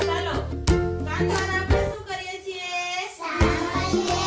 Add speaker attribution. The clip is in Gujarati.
Speaker 1: ચાલો કાંધાર આપણે શું કરીએ છીએ? સાંભળીએ.